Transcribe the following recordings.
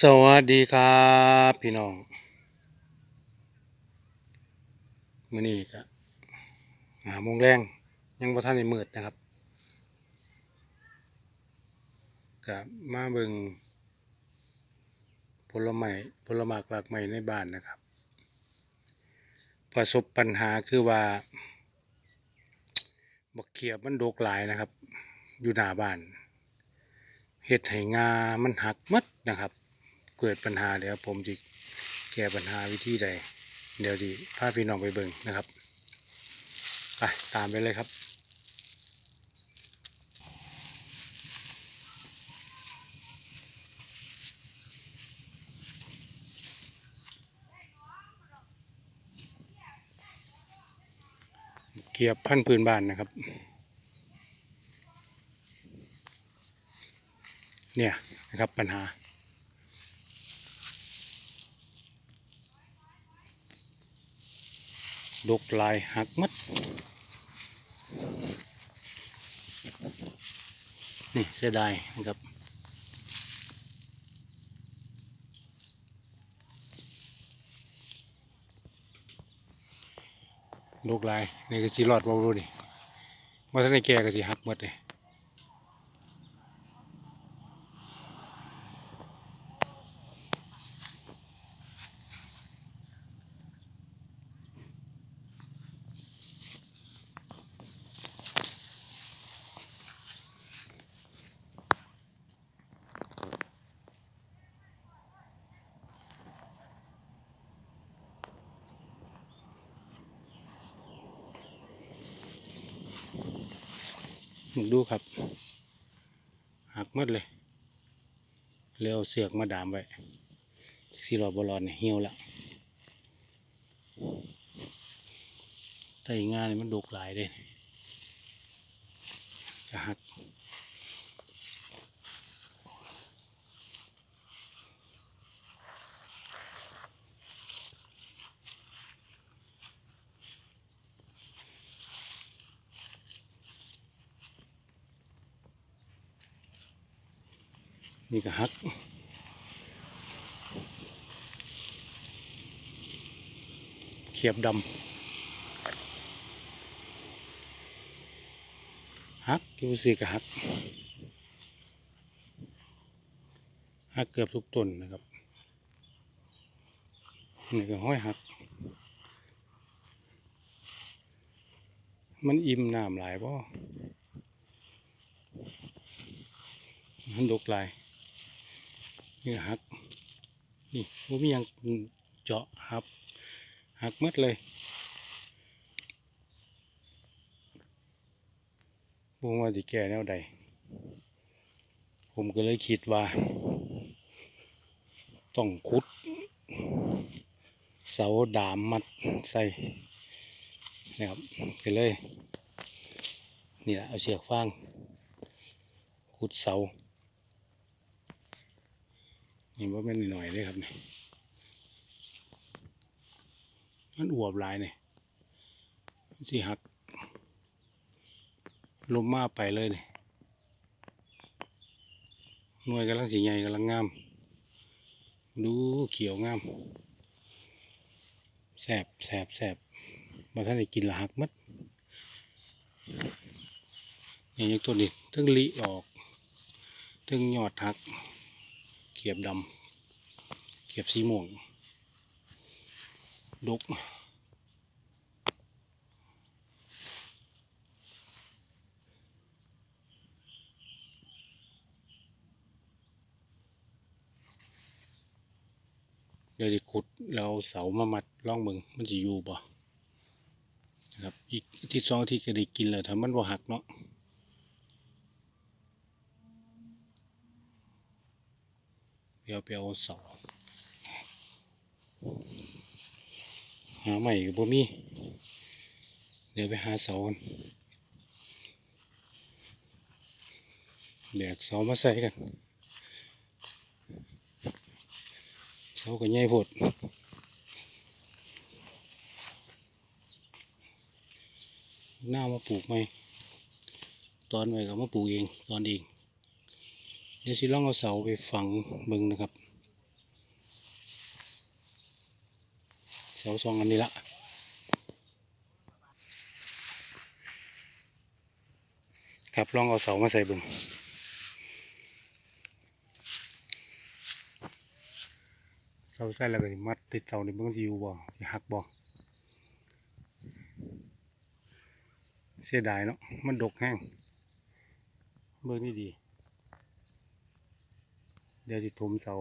สวัสดีครับพี่น้องมื้อนี้ก็หาโมงแรงยังบ่ทันได้มืดนะครับก็มาเบิงผลไม้ผลหมากหลากไม้ในบ้านนะครับ ประสบปัญหาคือว่าบักเขียบมันโดกหลายนะครับ อยู่หน้าบ้านเฮ็ดให้งามันหักหมดนะครับ เกิดปัญหาเดี๋ยวผมจะแก้ปัญหาวิธีใด เดี๋ยวจะพาพี่น้องไปเบิ่งนะครับไปตามไปเลยครับเกียบพันพื้นบ้านนะครับ เนี่ยนะครับปัญหา ดกลายหักมัดนี่เสียดายนะครับดกลายนี่ก็สีรอดบ่รู้ดิว่าถ้าในแก่ก็สิหักหมดเลย ดูครับ หักมัดเลย เร็วเสือกมาดามไว้สีรอบบอลอนเนี่ยเหี่ยวละแต่งานนี่มันดกหลายเลย นี่ก็หักเขียบดำหักอยู่สิก็หักหักเกือบทุกต้นนะครับนี่ก็ห้อยหัก มันอิ่มน้ำหลายบ่มันดกหลาย นี่หัก นี่ว่ามีหยังเจาะครับหักหมดเลยบ่ว่าสิแก้แนวใด ผมก็เลยคิดว่า ต้องขุด เสาดามมัดใส่นะครับก็เลย นี่แหละเอาเชือกฟางขุดเสา นี่ว่าเป็นหน่อยเลยครับนี่มันอวบลายเนี่ยสิหักลมมาไปเลยเนี่ยหน่วยกำลังสีใหญ่กำลังงาม ดูเขียวงามแสบแสบแสบบางท่านได้กินละหักมัดนี่ยังตัวนี้ทึ่งลิออกทึ่งยอดหัก ขียบดำเขียบสีม่วงดกเดี๋ยวจะขุดเอาเสามามัดล่องมึงมันจะอยู่บ่นะครับ อีกที่สองที่ก็ได้กินแล้วถ้ามันบ่หักเนาะ ดี๋ยวไปเอาเสาหาใหม่กับบ่มี เดี๋ยวไปหาเสาแบกเสามาใส่กัน เสาก็ใหญ่พดหน้ามาปลูกไหม ตอนไว้ก็มาปลูกเอง ตอนเอง เดี๋ยวชิลองเอาเสาไปฝังบึงนะครับ เสาสองอันนี้ละครับลองเอาเสามาใส่บึงเสาใส่แล้วก็มัดติดเสาในี่มันก็จอยู่บ่จะหักบ่เสียดายเนาะมันดกแห้งเบิ่งนี่ดี เดี๋ยวจะถมเสา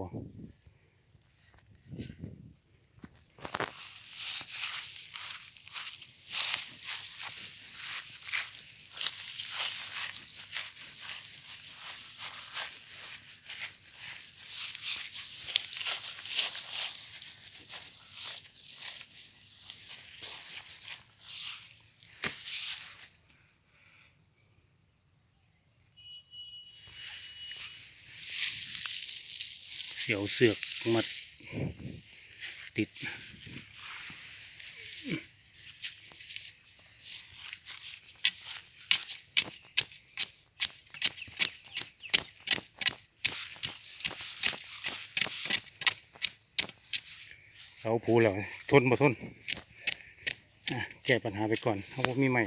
สียวเสือกมาติด เสาผูแล้วทนบ่ทนแก้ปัญหาไปก่อนเพราะว่ามีใหม่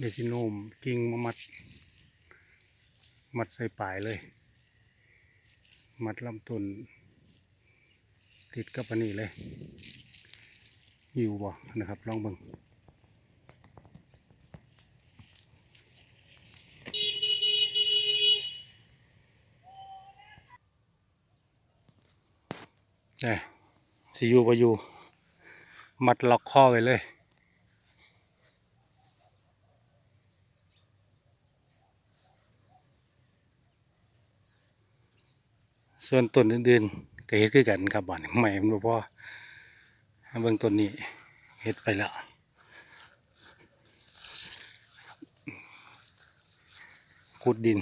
เดซิโนมกิ่งมามัด มัดใส่ปลายเลย มัดลำต้นติดกับอันนี้เลยอยู่บ่นะครับลองเบิ่งได้สิอยู่บ่อยู่ มัดล็อกข้อไว้เลย ส่วนต้นอื่นๆก็เฮ็ดคือกันครับบ้านใหม่มันบ่พอเบิ่งต้นนี้เฮ็ดไปแล้วขุดดิน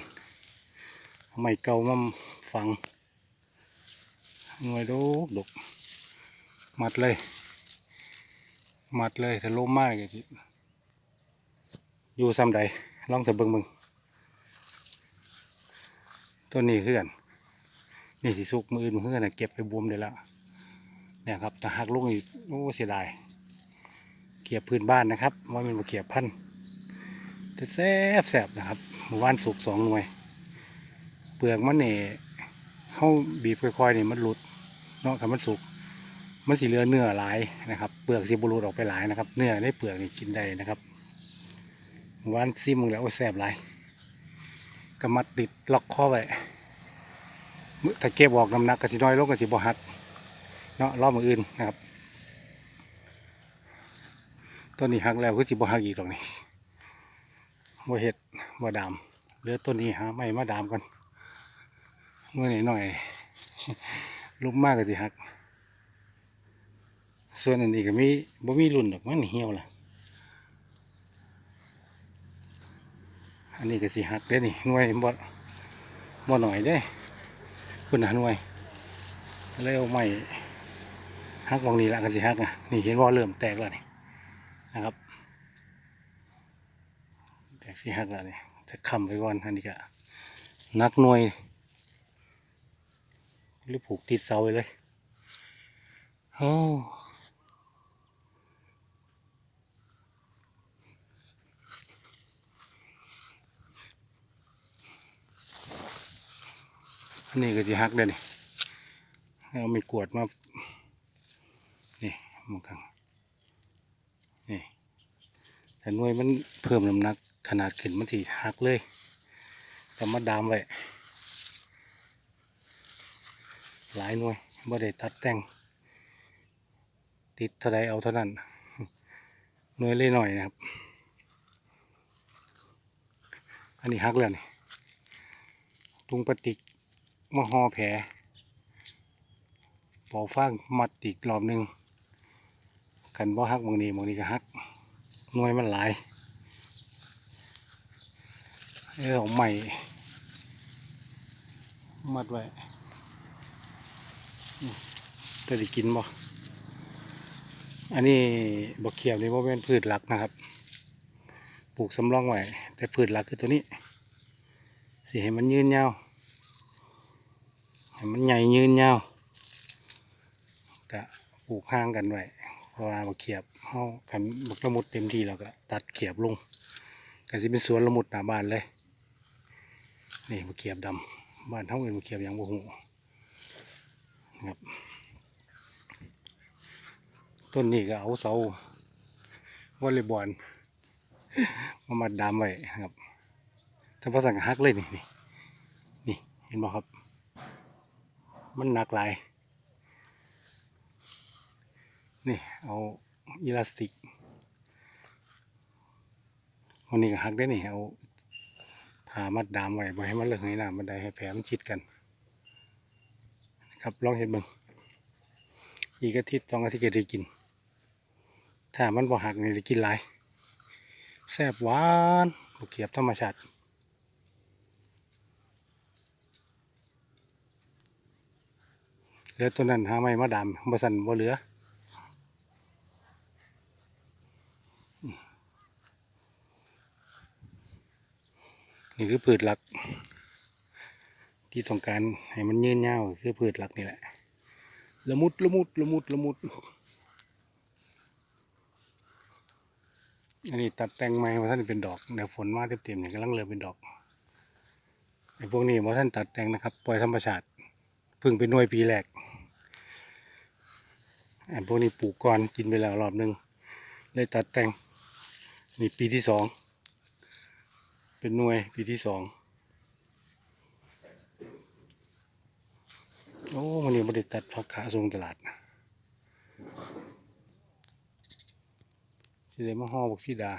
ไม้เก่ามาฝังหน่วยดกดกมัดเลย มัดเลยถ้าลมมากก็สิอยู่ซ้ำใดลองจะเบิ่งเบิ่งต้นนี้คือกัน นี่สิสุกมืออื่นมืออื่นนะเก็บไปบวมได้แล้วเนี่ยครับแต่หักลูกอีกโอ้เสียดายเกียบพื้นบ้านนะครับว่ามันมาเกียบพันธุ์แซบแซบนะครับหมู่บ้านสุกสองหน่วย เปลือกมันเนี่ยเข้าบีบค่อยๆเนี่ยมันหลุดเนาะถ้ามันสุกมันสีเหลือเนื้อหลายนะครับ เปลือกสีบรูดออกไปหลายนะครับ เนื้อในเปลือกนี่กินได้นะครับหมู่บ้านซิมึงแล้วโอ้แซบหลายก็มัดติดล็อกข้อไว้ ถ้าเก็บออกน้ำหนักก็สิน้อยลงก็สิบ่หักเนาะรอบมืออื่นนะครับต้นนี้หักแล้วก็สิบ่หักอีกหรอกนี่บ่เฮ็ดบ่ดามเหลือต้นนี้หาไม้มาดามก่อนเมื่อไหร่หน่อยลุกมากก็สิหัก ส่วนอันนี้ก็มีบ่มีรุ่นดอกมันเหี่ยวล่ะอันนี้ก็สิหักเด้นี่หน่วยบ่บ่หน่อยเด้ คุณหาหน่วยเลยเอาใหม่ฮักวงนี้ละกันสิฮักอะนี่เห็นว่าเริ่มแตกแล้วนี่นะครับ แตกสิฮักแล้วนี่แต่คำไปก่อนอันนี้ก็นักหน่วยหรือผูกติดเสาไว้เลยโอ้ นนี้ก็สิฮักเด้นี่เอามีกวดมา นี่มันกันนี่แต่หน่วยมันเพิ่มน้ำหนักขนาดขึ้นมันสิหักเลยแต่มาดามไว้หลายหน่วยบ่ได้ตัดแต่ง ติดเท่าไรเอาเท่านั้นหน่วยเล่หน่อยนะครับ อันนี้หักแล้วนี่ตุงปฏิก มาห่อแผลปอกฟางมัดอีกรอบหนึ่งกันบ่หักบางนี้บางนี้ก็หักหน่วยมันหลายเออเอาใหม่มัดไว้อืมจะได้กินบ่อันนี้บกเขียบนี่ว่าเป็นพืชหลักนะครับ ปลูกสำรองไว้แต่พืชหลักคือตัวนี้สิให้มันยืนยาว มันใหญ่ยืนยาวกะปลูกห่างกันไว้เพราะว่าบกเขียบเข้ากันบกละมุดเต็มที่แล้วก็ตัดเขียบลงก็สิเป็นสวนละมุดหน้าบ้านเลยนี่บกเขียบดำบ้านเท่าเงินบกเขียบหยังบ่หูครับต้นนี้ก็เอาเสาวอลเลย์บอลมามาดามไว้ครับถ้าภาษาฮักเลยนี่นี่นี่เห็นบ่ครับ มันหนักหลาย นี่ เอาอีลาสติกวันนี้ก็ฮักได้นี่ เอาผ้ามัดดามไว้บ่ให้มันเลิกให้น้ำมันได้ให้แผลมันชิดกัน นะครับลองเห็นบิ่งอีกอาทิตย์สองอาทิตย์ก็ได้กิน ถ้ามันบ่หักนี่ได้กินหลายแซ่บหวานลูกเขียบธรรมชาติ เหลือตัวนั้นหาไม่มาดามบสันบ่เหลือนี่คือพืชหลัก ที่ต้องการให้มันยืนยาวคือพืชหลักนี่แหละละมุดละมุดละมุดละมุดอันนี้ตัดแต่งไม้มาท่านเป็นดอกเดี๋ยวฝนมาเต็มๆเนี่ยกำลังเริ่มเป็นดอกไอ้พวกนี้มาท่านตัดแต่งนะครับ ปล่อยธรรมชาติ พิ่งเป็นหน่วยปีแรกอันพวกนี้ปลูกก่อนกินไปแล้วรอบหนึ่งเลยตัดแต่งนี่ปีที่สองเป็นหน่วยปีที่สองโอ้มันนี้บริตัดผักขาส่งตลาดสิได้มาห่อบักซีดา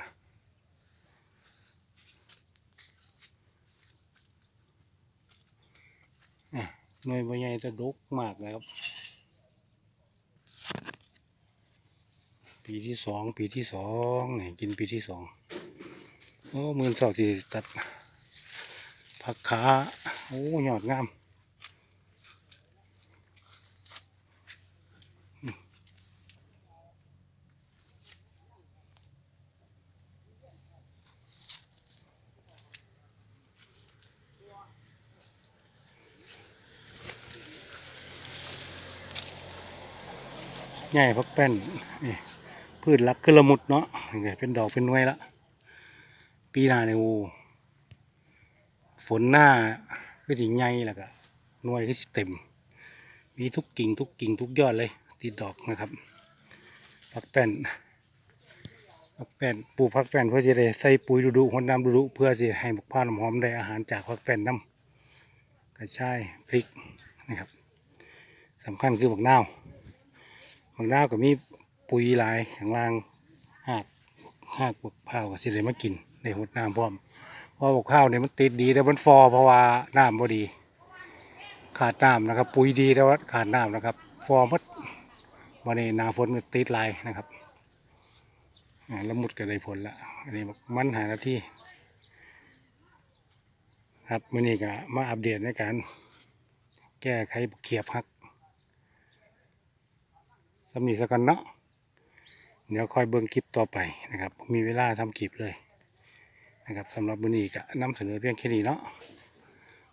อะ หน่วยใบใหญ่จะดกมากนะครับ ปีที่สองปีที่สองนี่กินปีที่สองโอ้มือนสอกสิตัดผักขาโอ้ยอดงาม ใหญ่พักแป้นนี่พืชรักกระมุดเนาะเป็นดอกเป็นหน่วยละ ปีหน้าเนี่ยโอ้ฝนหน้าก็จะใหญ่แล้วก็หน่วยก็สิเต็ม มีทุกกิ่งทุกกิ่งทุกยอดเลยติดดอกนะครับพักแป้นพักแป้นปลูกพักแป้นเพื่อจะได้ใส่ปุ๋ยดุๆหดน้ำดุๆเพื่อจะให้บักพร้าน้ำหอมได้อาหารจากพักแป้นน้ำกระชายพริกนะครับสำคัญคือบักนาว บางดาวก็มีปุ๋ยลายข้างล่างหากหากบกข้าวก็สิได้มากินได้หดน้ำพร้อมเพราะบกข้าวเนี่ยมันติดดีแต่มันฟอเพราะว่าน้ำบ่ดี ขาดน้ำนะครับ ปุ๋ยดีแต่ว่าขาดน้ำนะครับ ฟอหมดวันนี้นาฝนมันติดลายนะครับอ่าแล้วมุดก็ได้ผลละอันนี้มันหาหน้าที่ครับมื่อนี้ก็มาอัปเดตในการ แก้ไขเขียบฮักำนีสักกันเนาะเดี๋ยวคอยเบิ่งคลิปต่อไปนะครับ มีเวลาทำคลิปเลยนะครับสำหรับวันนี้ก็นำเสนอเพียงแค่นี้เนาะ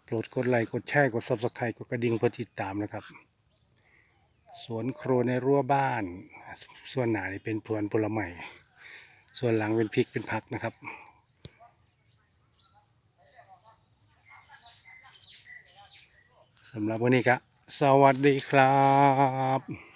โปรดกดไลค์กดแชร์กด subscribe กดกระดิ่งเพื่อติดตามนะครับ สวนโครในรั้วบ้าน ส่วนหนานี่เป็นพวนผลไม้ส่วนหลังเป็นพริกเป็นผักนะครับสำหรับวันนี้ก็สวัสดีครับ